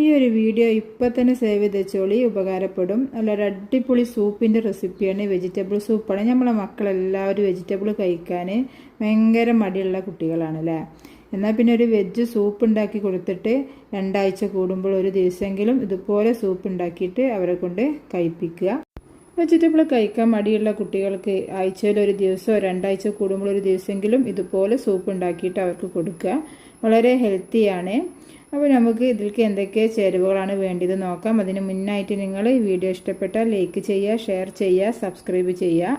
ഈ ഒരു വീഡിയോ ഇപ്പം തന്നെ സേവ് ചെയ്ത് വെച്ചോളി ഉപകാരപ്പെടും. നല്ലൊരു അടിപൊളി സൂപ്പിന്റെ റെസിപ്പിയാണ്. വെജിറ്റബിൾ സൂപ്പാണ്. നമ്മളെ മക്കളെല്ലാവരും വെജിറ്റബിൾ കഴിക്കാൻ ഭയങ്കര മടിയുള്ള കുട്ടികളാണ് അല്ലേ എന്നാൽ പിന്നെ ഒരു വെജ് സൂപ്പ് ഉണ്ടാക്കി കൊടുത്തിട്ട് രണ്ടാഴ്ച കൂടുമ്പോൾ ഒരു ദിവസമെങ്കിലും ഇതുപോലെ സൂപ്പ് ഉണ്ടാക്കിയിട്ട് അവരെ കൊണ്ട് കഴിപ്പിക്കുക. വെജിറ്റബിൾ കഴിക്കാൻ മടിയുള്ള കുട്ടികൾക്ക് ആഴ്ചയിൽ ഒരു ദിവസമോ രണ്ടാഴ്ച കൂടുമ്പോൾ ഒരു ദിവസമെങ്കിലും ഇതുപോലെ സൂപ്പ് ഉണ്ടാക്കിയിട്ട് അവർക്ക് കൊടുക്കുക. വളരെ ഹെൽത്തിയാണ് അപ്പോൾ നമുക്ക് ഇതിലേക്ക് എന്തൊക്കെ ചേരുവകളാണ് വേണ്ടത് നോക്കാം. അതിന് മുന്നായിട്ട് നിങ്ങൾ ഈ വീഡിയോ ഇഷ്ടപ്പെട്ടാൽ ലൈക്ക് ചെയ്യുക ഷെയർ ചെയ്യുക സബ്സ്ക്രൈബ് ചെയ്യുക.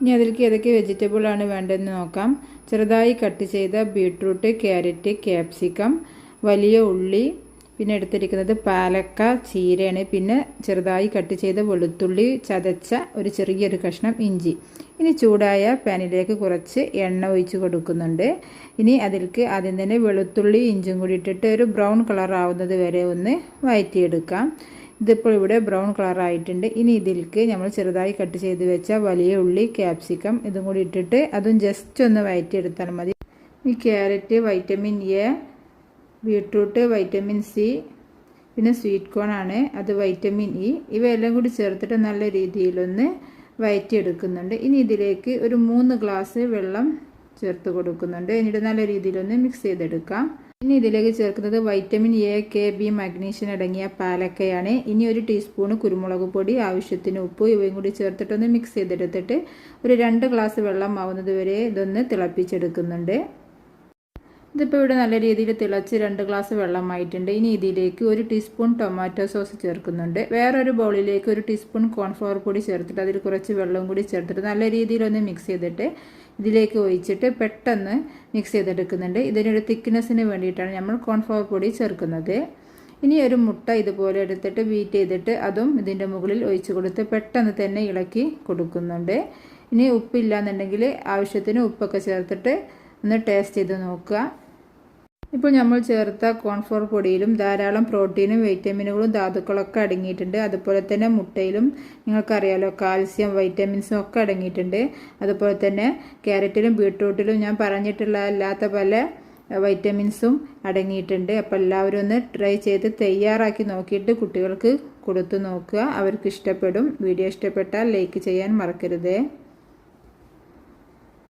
ഇനി അതിലേക്ക് ഏതൊക്കെ വെജിറ്റബിളാണ് വേണ്ടതെന്ന് നോക്കാം. ചെറുതായി കട്ട് ചെയ്ത ബീട്രൂട്ട് ക്യാരറ്റ് ക്യാപ്സിക്കം വലിയ ഉള്ളി പിന്നെ എടുത്തിരിക്കുന്നത് പാലക്ക ചീരയാണ്. പിന്നെ ചെറുതായി കട്ട് ചെയ്ത വെളുത്തുള്ളി ചതച്ച ഒരു ചെറിയൊരു കഷ്ണം ഇഞ്ചി. ഇനി ചൂടായ പാനിലേക്ക് കുറച്ച് എണ്ണ ഒഴിച്ച് കൊടുക്കുന്നുണ്ട്. ഇനി അതിലേക്ക് ആദ്യം തന്നെ വെളുത്തുള്ളി ഇഞ്ചും കൂടി ഇട്ടിട്ട് ഒരു ബ്രൗൺ കളർ ആവുന്നത് വരെ ഒന്ന് വഴറ്റിയെടുക്കാം ഇതിപ്പോൾ ഇവിടെ ബ്രൗൺ കളർ ആയിട്ടുണ്ട്. ഇനി ഇതിലേക്ക് നമ്മൾ ചെറുതായി കട്ട് ചെയ്ത് വെച്ച വലിയ ഉള്ളി ക്യാപ്സിക്കം ഇതും കൂടി ഇട്ടിട്ട് അതും ജസ്റ്റ് ഒന്ന് വഴറ്റിയെടുത്താൽ മതി. ഈ carrot vitamin A beetroot vitamin C പിന്നെ സ്വീറ്റ് കോൺ ആണ്. അത് വൈറ്റമിൻ ഇ ഇവയെല്ലാം കൂടി ചേർത്തിട്ട് നല്ല രീതിയിലൊന്ന് വയറ്റിയെടുക്കുന്നുണ്ട്. ഇനി ഇതിലേക്ക് ഒരു മൂന്ന് ഗ്ലാസ് വെള്ളം ചേർത്ത് കൊടുക്കുന്നുണ്ട്. എന്നിട്ട് നല്ല രീതിയിലൊന്ന് മിക്സ് ചെയ്തെടുക്കാം. ഇനി ഇതിലേക്ക് ചേർക്കുന്നത് vitamin A K B magnesium അടങ്ങിയ പാലക്കയാണ്. ഇനി ഒരു ടീസ്പൂൺ കുരുമുളക് പൊടി ആവശ്യത്തിന് ഉപ്പ് ഇവയും കൂടി ചേർത്തിട്ടൊന്ന് മിക്സ് ചെയ്തെടുത്തിട്ട് ഒരു രണ്ട് ഗ്ലാസ് വെള്ളം ആവുന്നത് വരെ ഇതൊന്ന് തിളപ്പിച്ചെടുക്കുന്നുണ്ട്. ഇതിപ്പോൾ ഇവിടെ നല്ല രീതിയിൽ തിളച്ച് രണ്ട് ഗ്ലാസ് വെള്ളമായിട്ടുണ്ട്. ഇനി ഇതിലേക്ക് ഒരു ടീസ്പൂൺ ടൊമാറ്റോ സോസ് ചേർക്കുന്നുണ്ട്. വേറൊരു ബൗളിലേക്ക് ഒരു ടീസ്പൂൺ കോൺഫ്ലവർ പൊടി ചേർത്തിട്ട് അതിൽ കുറച്ച് വെള്ളം കൂടി ചേർത്തിട്ട് നല്ല രീതിയിലൊന്ന് മിക്സ് ചെയ്തിട്ട് ഇതിലേക്ക് ഒഴിച്ചിട്ട് പെട്ടെന്ന് മിക്സ് ചെയ്തെടുക്കുന്നുണ്ട്. ഇതിനൊരു തിക്നെസ്സിന് വേണ്ടിയിട്ടാണ് നമ്മൾ കോൺഫ്ലവർ പൊടി ചേർക്കുന്നത്. ഇനി ഒരു മുട്ട ഇതുപോലെ എടുത്തിട്ട് ബീറ്റ് ചെയ്തിട്ട് അതും ഇതിന്റെ മുകളിൽ ഒഴിച്ചു കൊടുത്ത് പെട്ടെന്ന് തന്നെ ഇളക്കി കൊടുക്കുന്നുണ്ട്. ഇനി ഉപ്പില്ലാന്നുണ്ടെങ്കിൽ ആവശ്യത്തിന് ഉപ്പൊക്കെ ചേർത്തിട്ട് ഒന്ന് ടേസ്റ്റ് ചെയ്ത് നോക്കുക. ഇപ്പോൾ നമ്മൾ ചേർത്ത കോൺഫ്ലോർ പൊടിയിലും ധാരാളം പ്രോട്ടീനും വൈറ്റമിനുകളും ധാതുക്കളൊക്കെ അടങ്ങിയിട്ടുണ്ട്. അതുപോലെ തന്നെ മുട്ടയിലും നിങ്ങൾക്കറിയാലോ കാൽസ്യം വൈറ്റമിൻസും ഒക്കെ അടങ്ങിയിട്ടുണ്ട്. അതുപോലെ തന്നെ ക്യാരറ്റിലും ബീട്രൂട്ടിലും ഞാൻ പറഞ്ഞിട്ടുള്ള അല്ലാത്ത പല വൈറ്റമിൻസും അടങ്ങിയിട്ടുണ്ട്. അപ്പോൾ എല്ലാവരും ഒന്ന് ട്രൈ ചെയ്ത് തയ്യാറാക്കി നോക്കിയിട്ട് കുട്ടികൾക്ക് കൊടുത്തു നോക്കുക. അവർക്ക് ഇഷ്ടപ്പെടും. വീഡിയോ ഇഷ്ടപ്പെട്ടാൽ ലൈക്ക് ചെയ്യാൻ മറക്കരുതേ.